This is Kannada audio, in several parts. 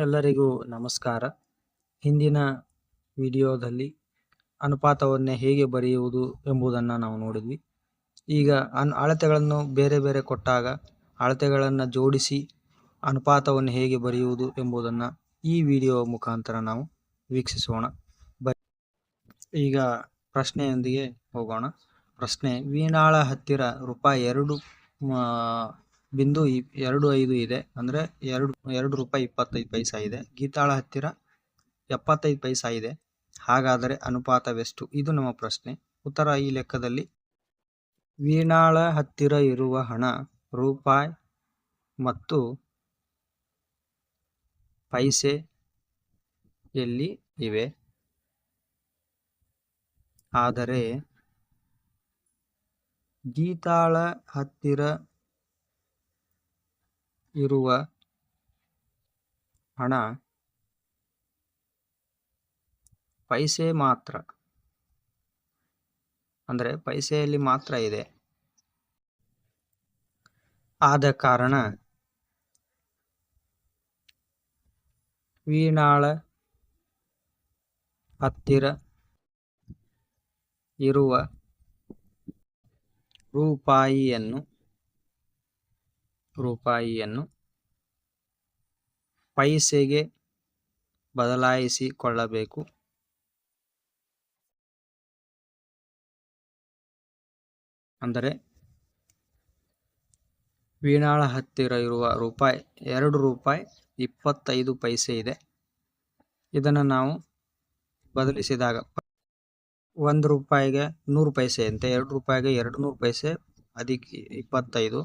ಎಲ್ಲರಿಗೂ ನಮಸ್ಕಾರ. ಹಿಂದಿನ ವಿಡಿಯೋದಲ್ಲಿ ಅನುಪಾತವನ್ನೇ ಹೇಗೆ ಬರೆಯುವುದು ಎಂಬುದನ್ನು ನಾವು ನೋಡಿದ್ವಿ. ಈಗ ಅನ್, ಅಳತೆಗಳನ್ನು ಬೇರೆ ಬೇರೆ ಕೊಟ್ಟಾಗ ಅಳತೆಗಳನ್ನು ಜೋಡಿಸಿ ಅನುಪಾತವನ್ನು ಹೇಗೆ ಬರೆಯುವುದು ಎಂಬುದನ್ನು ಈ ವಿಡಿಯೋ ಮುಖಾಂತರ ನಾವು ವೀಕ್ಷಿಸೋಣ. ಈಗ ಪ್ರಶ್ನೆಯೊಂದಿಗೆ ಹೋಗೋಣ. ಪ್ರಶ್ನೆ, ವೀಣಾಳ ಹತ್ತಿರ ರೂಪಾಯಿ ಎರಡು ಬಿಂದು ಎರಡು ಐದು ಇದೆ. ಅಂದರೆ ಎರಡು ಎರಡು ರೂಪಾಯಿ ಇಪ್ಪತ್ತೈದು ಪೈಸಾ ಇದೆ. ಗೀತಾಳ ಹತ್ತಿರ ಎಪ್ಪತ್ತೈದು ಪೈಸಾ ಇದೆ. ಹಾಗಾದರೆ ಅನುಪಾತವೆಷ್ಟು? ಇದು ನಮ್ಮ ಪ್ರಶ್ನೆ. ಉತ್ತರ ಈ ಲೆಕ್ಕದಲ್ಲಿ. ವೀಣಾಳ ಹತ್ತಿರ ಇರುವ ಹಣ ರೂಪಾಯಿ ಮತ್ತು ಪೈಸೆ ಎಲ್ಲಿ ಇವೆ? ಆದರೆ ಗೀತಾಳ ಹತ್ತಿರ ಇರುವ ಹಣ ಪೈಸೆ ಮಾತ್ರ. ಅಂದರೆ ಪೈಸೆಯಲ್ಲಿ ಮಾತ್ರ ಇದೆ. ಆದ ಕಾರಣ ವೀಣಾಳ ಹತ್ತಿರ ಇರುವ ರೂಪಾಯಿಯನ್ನು ರೂಪಾಯಿಯನ್ನು ಪೈಸೆಗೆ ಬದಲಾಯಿಸಿಕೊಳ್ಳಬೇಕು. ಅಂದರೆ ವೀಣಾಳ ಹತ್ತಿರ ಇರುವ ರೂಪಾಯಿ ಎರಡು ರೂಪಾಯಿ ಇಪ್ಪತ್ತೈದು ಪೈಸೆ ಇದೆ. ಇದನ್ನು ನಾವು ಬದಲಿಸಿದಾಗ ಒಂದು ರೂಪಾಯಿಗೆ ನೂರು ಪೈಸೆ ಅಂತೆ, ಎರಡು ರೂಪಾಯಿಗೆ ಎರಡು ನೂರು ಪೈಸೆ, ಅದಕ್ಕೆ ಇಪ್ಪತ್ತೈದು.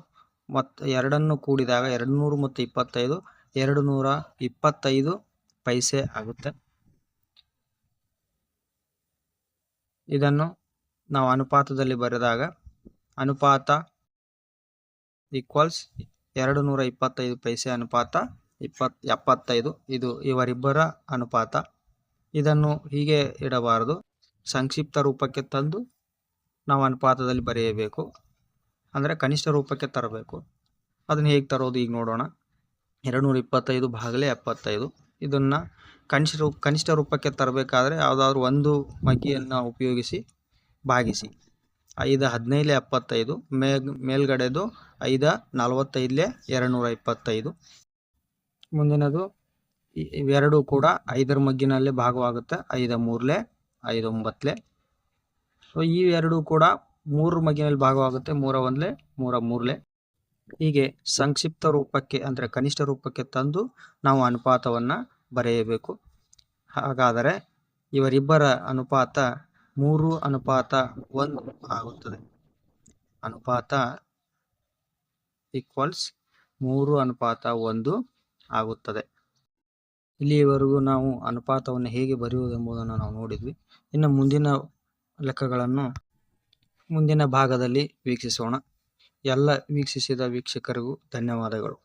ಮತ್ತು ಎರಡನ್ನು ಕೂಡಿದಾಗ ಎರಡು ನೂರು ಮತ್ತು ಇಪ್ಪತ್ತೈದು ಎರಡು ನೂರ ಇಪ್ಪತ್ತೈದು ಪೈಸೆ ಆಗುತ್ತೆ. ಇದನ್ನು ನಾವು ಅನುಪಾತದಲ್ಲಿ ಬರೆದಾಗ ಅನುಪಾತ ಈಕ್ವಲ್ಸ್ ಎರಡು ನೂರ ಇಪ್ಪತ್ತೈದು ಪೈಸೆ ಅನುಪಾತ ಇಪ್ಪತ್, ಎಪ್ಪತ್ತೈದು. ಇದು ಇವರಿಬ್ಬರ ಅನುಪಾತ. ಇದನ್ನು ಹೀಗೆ ಇಡಬಾರದು. ಸಂಕ್ಷಿಪ್ತ ರೂಪಕ್ಕೆ ತಂದು ನಾವು ಅನುಪಾತದಲ್ಲಿ ಬರೆಯಬೇಕು. ಅಂದರೆ ಕನಿಷ್ಠ ರೂಪಕ್ಕೆ ತರಬೇಕು. ಅದನ್ನು ಹೇಗೆ ತರೋದು ಈಗ ನೋಡೋಣ. ಎರಡು ನೂರ ಇಪ್ಪತ್ತೈದು ಭಾಗಲೇ ಎಪ್ಪತ್ತೈದು. ಇದನ್ನು ಕನಿಷ್ಠ ರೂಪ ಕನಿಷ್ಠ ರೂಪಕ್ಕೆ ತರಬೇಕಾದ್ರೆ ಯಾವುದಾದ್ರು ಒಂದು ಮಗ್ಗಿಯನ್ನು ಉಪಯೋಗಿಸಿ ಭಾಗಿಸಿ ಐದು ಹದಿನೈದಲೇ ಎಪ್ಪತ್ತೈದು ಮೇಲ್ ಮೇಲ್ಗಡೆದು ಐದ ನಲವತ್ತೈದಲೇ ಎರಡು ನೂರ ಇಪ್ಪತ್ತೈದು. ಮುಂದಿನದು ಇವೆರಡೂ ಕೂಡ ಐದರ ಮಗ್ಗಿನಲ್ಲೇ ಭಾಗವಾಗುತ್ತೆ. ಐದು ಮೂರಲೆ ಐದು ಒಂಬತ್ತಲೆ ಸೊ ಈ ಎರಡೂ ಕೂಡ ಮೂರು ಮಗಿನಲ್ಲಿ ಭಾಗವಾಗುತ್ತೆ. ಮೂರ ಒಂದ್ಲೆ, ಮೂರ ಮೂರ್ಲೆ. ಹೀಗೆ ಸಂಕ್ಷಿಪ್ತ ರೂಪಕ್ಕೆ ಅಂದರೆ ಕನಿಷ್ಠ ರೂಪಕ್ಕೆ ತಂದು ನಾವು ಅನುಪಾತವನ್ನು ಬರೆಯಬೇಕು. ಹಾಗಾದರೆ ಇವರಿಬ್ಬರ ಅನುಪಾತ ಮೂರು, ಅನುಪಾತ ಒಂದು ಆಗುತ್ತದೆ. ಅನುಪಾತ ಈಕ್ವಲ್ಸ್ ಮೂರು, ಅನುಪಾತ ಒಂದು ಆಗುತ್ತದೆ. ಇಲ್ಲಿಯವರೆಗೂ ನಾವು ಅನುಪಾತವನ್ನು ಹೇಗೆ ಬರೆಯುವುದೆಂಬುದನ್ನು ನಾವು ನೋಡಿದ್ವಿ. ಇನ್ನು ಮುಂದಿನ ಲೆಕ್ಕಗಳನ್ನು ಮುಂದಿನ ಭಾಗದಲ್ಲಿ ವೀಕ್ಷಿಸೋಣ. ಎಲ್ಲ ವೀಕ್ಷಿಸಿದ ವೀಕ್ಷಕರಿಗೂ ಧನ್ಯವಾದಗಳು.